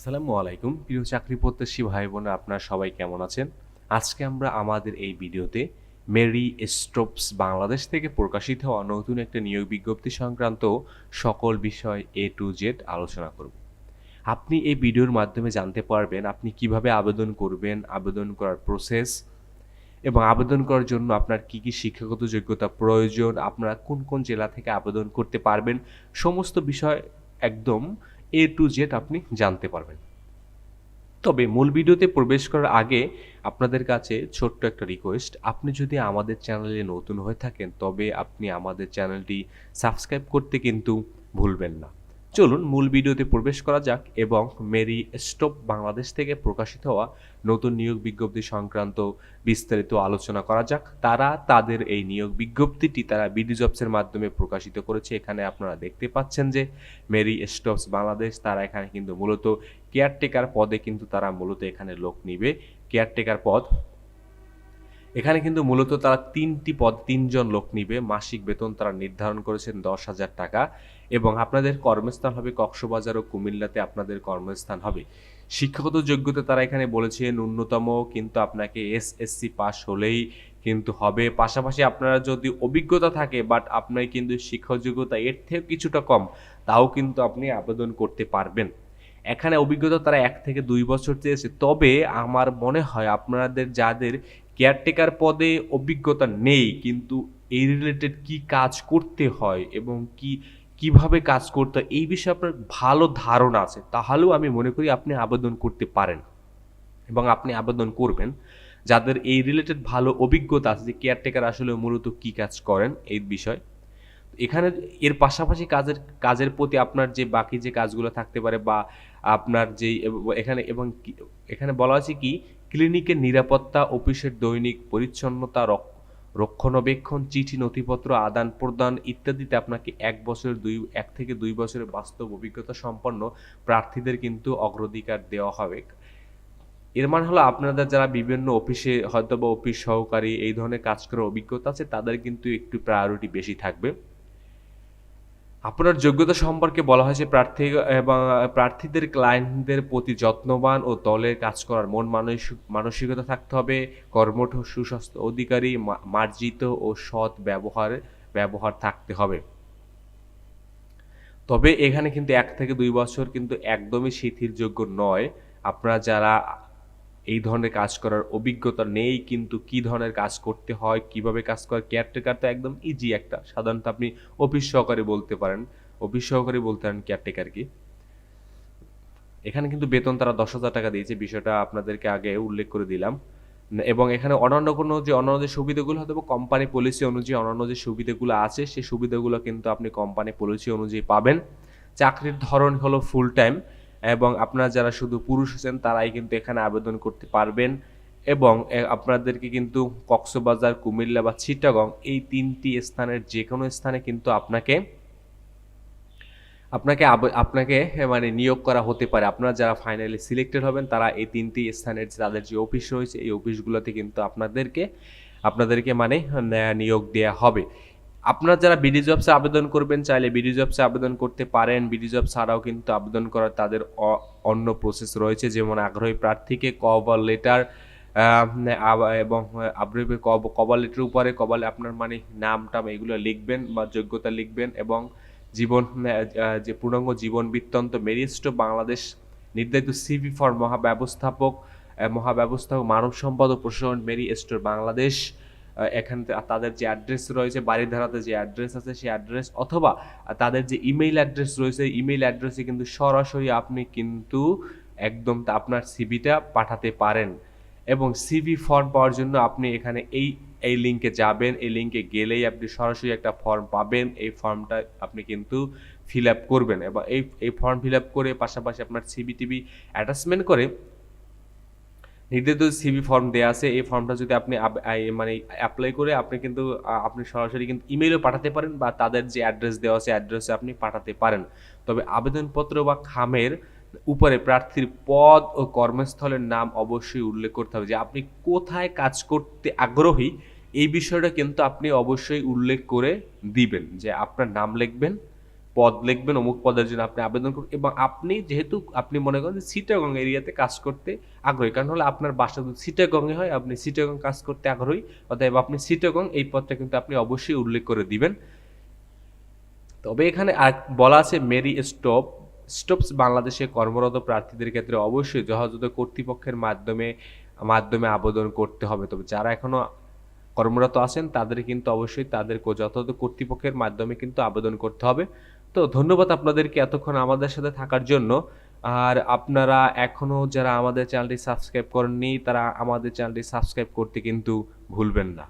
আসসালামু আলাইকুম। প্রিয় চাকরি প্রত্যাশী ভাই বোনেরা আপনারা সবাই কেমন আছেন? আজকে আমরা আমাদের এই ভিডিওতে মেরি স্ট্রোপস বাংলাদেশ থেকে প্রকাশিত হওয়া নতুন একটা নিয়োগ বিজ্ঞপ্তি সংক্রান্ত সকল বিষয় এ টু জেড আলোচনা করব। আপনি এই ভিডিওর মাধ্যমে জানতে পারবেন আপনি কীভাবে আবেদন করবেন, আবেদন করার প্রসেস এবং আবেদন করার জন্য আপনার কি কি শিক্ষাগত যোগ্যতা প্রয়োজন, আপনারা কোন কোন জেলা থেকে আবেদন করতে পারবেন, সমস্ত বিষয় একদম এ টু জেড আপনি জানতে পারবেন। তবে মূল ভিডিওতে প্রবেশ করার আগে আপনাদের কাছে ছোট্ট একটা রিকোয়েস্ট আপনি যদি আমাদের চ্যানেলে নতুন হয়ে থাকেন, তবে আপনি আমাদের চ্যানেলটি সাবস্ক্রাইব করতে কিন্তু ভুলবেন না। চলুন মূল ভিডিওতে প্রবেশ করা যাক এবং মেরি স্টপ বাংলাদেশ থেকে প্রকাশিত হওয়া নতুন নিয়োগ বিজ্ঞপ্তি সংক্রান্ত বিস্তারিত আলোচনা করা যাক। তারা তাদের এই নিয়োগ বিজ্ঞপ্তিটি তারা বিডি জবসের মাধ্যমে প্রকাশিত করেছে। এখানে আপনারা দেখতে পাচ্ছেন যে মেরি স্টপস বাংলাদেশ, তারা এখানে কিন্তু মূলত কেয়ারটেকার পদে কিন্তু তারা মূলত এখানে লোক নিবে। কেয়ারটেকার পদ এখানে কিন্তু মূলত তারা তিনটি পদ, তিনজন লোক নিবে। মাসিক বেতন তারা নির্ধারণ করেছেন দশ হাজার টাকা। এবং আপনাদের কর্মস্থান হবে কক্সবাজার ও কুমিল্লাতে আপনাদের কর্মস্থান হবে। শিক্ষাগত যোগ্যতা তারা এখানে বলেছে ন্যূনতম, কিন্তু আপনাকে এসএসসি পাস হলেই কিন্তু হবে। পাশাপাশি আপনারা যদি অভিজ্ঞতা থাকে বাট আপনার কিন্তু শিক্ষা যোগ্যতা এর থেকেও কিছুটা কম, তাও কিন্তু আপনি আবেদন করতে পারবেন। এখানে অভিজ্ঞতা তারা এক থেকে দুই বছর চেয়েছে। তবে আমার মনে হয় আপনাদের যাদের কেয়ারটেকার পদে অভিজ্ঞতা নেই, কিন্তু এই রিলেটেড কি কাজ করতে হয় এবং কি, কীভাবে কাজ করতে হয়, এই বিষয়ে আপনার ভালো ধারণা আছে। তাহলেও আমি মনে করি আপনি আবেদন করতে পারেন এবং আপনি আবেদন করবেন। যাদের এই রিলেটেড ভালো অভিজ্ঞতা আছে যে কেয়ারটেকার আসলে মূলত কি কাজ করেন এই বিষয়। এখানে এর পাশাপাশি কাজের কাজের প্রতি আপনার যে বাকি যে কাজগুলো থাকতে পারে বা আপনার যে এখানে এবং এখানে বলা আছে কি ক্লিনিকের নিরাপত্তা অফিসের দৈনিক পরিচ্ছন্নতা রক- রক্ষণাবেক্ষণ, চিঠি, নথিপত্র, আদান প্রদান ইত্যাদিতে আপনাকে এক বছর দুই, এক থেকে দুই বছরের বাস্তব অভিজ্ঞতা সম্পন্ন প্রার্থীদের কিন্তু অগ্রাধিকার দেওয়া হবে। এর মানে হলো আপনাদের যারা বিভিন্ন অফিসে হয়তো বা অফিস সহকারী এই ধরনের কাজ করার অভিজ্ঞতা আছে, তাদের কিন্তু একটু প্রায়োরিটি বেশি থাকবে। আপনার যোগ্যতা সম্পর্কে বলা হয়েছে প্রার্থী, এবং প্রার্থীদের ক্লায়েন্টদের প্রতি যত্নবান ও দলের কাজ করার মন মানসিক- মানসিকতা থাকতে হবে। কর্মঠ, সুস্বাস্থ্য অধিকারী মার্জিত ও সৎ ব্যবহার ব্যবহার থাকতে হবে। তবে এখানে কিন্তু এক থেকে দুই বছর কিন্তু একদমই শিথিলযোগ্য নয়। আপনারা যারা এই ধরনের কাজ করার অভিজ্ঞতা নেই, কিন্তু কি ধরনের কাজ করতে হয়, কীভাবে কাজ করে কেয়ারটেকার তো একদম ইজি একটা। সাধারণত আপনি অফিস সহকারে বলতে পারেন। অফিস সহকারে বলতে পারেন কেয়ারটেকার কি। এখানে কিন্তু বেতন তারা দশ হাজার টাকা দিয়েছে, বিষয়টা আপনাদেরকে আগে উল্লেখ করে দিলাম। এবং এখানে অন্যান্য কোনো যে, অন্যান্য যে সুবিধাগুলো, হয়তো কোম্পানি পলিসি অনুযায়ী অন্যান্য যে সুবিধাগুলো আছে, সেই সুবিধাগুলো কিন্তু আপনি কোম্পানি পলিসি অনুযায়ী পাবেন। চাকরির ধরন হলো ফুল টাইম এবং আপনারা যারা শুধু পুরুষ আছেন, তারাই কিন্তু এখানে আবেদন করতে পারবেন। এবং আপনাদেরকে কিন্তু কক্সবাজার, কুমিল্লা বা চিটাগং এই তিনটি স্থানের যে কোনো স্থানে কিন্তু আপনাকে আপনাকে আপনাকে মানে নিয়োগ করা হতে পারে। আপনারা যারা ফাইনালি সিলেক্টেড হবেন, তারা এই তিনটি স্থানের তাদের যে অফিস রয়েছে, এই অফিসগুলোতে কিন্তু আপনাদেরকে আপনাদেরকে মানে নিয়োগ দেওয়া হবে। আপনারা যারা বিডি জবসে আবেদন করবেন চাইলে বিডি জবসে আবেদন করতে পারেন। বিডি জব ছাড়াও কিন্তু আবেদন করার তাদের অন্য প্রসেস রয়েছে, যেমন আগ্রহী প্রার্থীকে কভার লেটার এবং আগ্রহী কভার লেটার উপরে কভার আপনার মানে নাম টাম এগুলো লিখবেন বা যোগ্যতা লিখবেন এবং জীবন যে পূর্ণাঙ্গ জীবন বৃত্তান্ত মেরিস্ট বাংলাদেশ নির্ধারিত সিভি ফর মহাব্যবস্থাপক মহাব্যবস্থাপক, মানব সম্পদ ও প্রশাসন মেরি স্টোর বাংলাদেশ। এখানে তাদের যে অ্যাড্রেস রয়েছে বাড়িধারাতে যে অ্যাড্রেস আছে সেই অ্যাড্রেস অথবা তাদের যে ইমেইল অ্যাড্রেস রয়েছে, ইমেইল অ্যাড্রেসে কিন্তু সরাসরি আপনি কিন্তু একদম আপনার সিভিটা পাঠাতে পারেন। এবং সিভি ফর্ম পাওয়ার জন্য আপনি এখানে এই এই লিঙ্কে যাবেন, এই লিঙ্কে গেলেই আপনি সরাসরি একটা ফর্ম পাবেন। এই ফর্মটা আপনি কিন্তু ফিল আপ করবেন। এবং এই এই ফর্ম ফিল আপ করে পাশাপাশি আপনার সিবি টিভি অ্যাটাচমেন্ট করে নির্ধারিত সিভি ফর্ম দেওয়া আছে, এই ফর্মটা যদি আপনি মানে অ্যাপ্লাই করে আপনি কিন্তু আপনি সরাসরি কিন্তু ইমেলও পাঠাতে পারেন বা তাদের যে অ্যাড্রেস দেওয়া আছে অ্যাড্রেসে আপনি পাঠাতে পারেন। তবে আবেদনপত্র বা খামের উপরে প্রার্থীর পদ ও কর্মস্থলের নাম অবশ্যই উল্লেখ করতে হবে যে আপনি কোথায় কাজ করতে আগ্রহী, এই বিষয়টা কিন্তু আপনি অবশ্যই উল্লেখ করে দিবেন যে আপনার নাম লিখবেন পদ লিখবেন, অমুক পদের জন্য আপনি আবেদন করুন এবং আপনি যেহেতু আপনি মনে করেন যে সিটাগং এরিয়াতে কাজ করতে আগ্রহী, কারণ হলো আপনার বাসা যদি সিটাগংয়ে হয়, আপনি সিটাগং কাজ করতে আগ্রহী, অতএব আপনি সিটাগং এই পদটা কিন্তু আপনি অবশ্যই উল্লেখ করে দিবেন। তবে এখানে আর বলা আছে মেরি স্টপ স্টপস বাংলাদেশে কর্মরত প্রার্থীদের ক্ষেত্রে অবশ্যই যথাযথ কর্তৃপক্ষের মাধ্যমে মাধ্যমে আবেদন করতে হবে। তবে যারা এখনও কর্মরত আছেন, তাদের কিন্তু অবশ্যই তাদের যথাযথ কর্তৃপক্ষের মাধ্যমে কিন্তু আবেদন করতে হবে। তো ধন্যবাদ আপনাদেরকে এতক্ষণ আমাদের সাথে থাকার জন্য। আর আপনারা এখনও যারা আমাদের চ্যানেলটি সাবস্ক্রাইব করেননি, তারা আমাদের চ্যানেলটি সাবস্ক্রাইব করতে কিন্তু ভুলবেন না।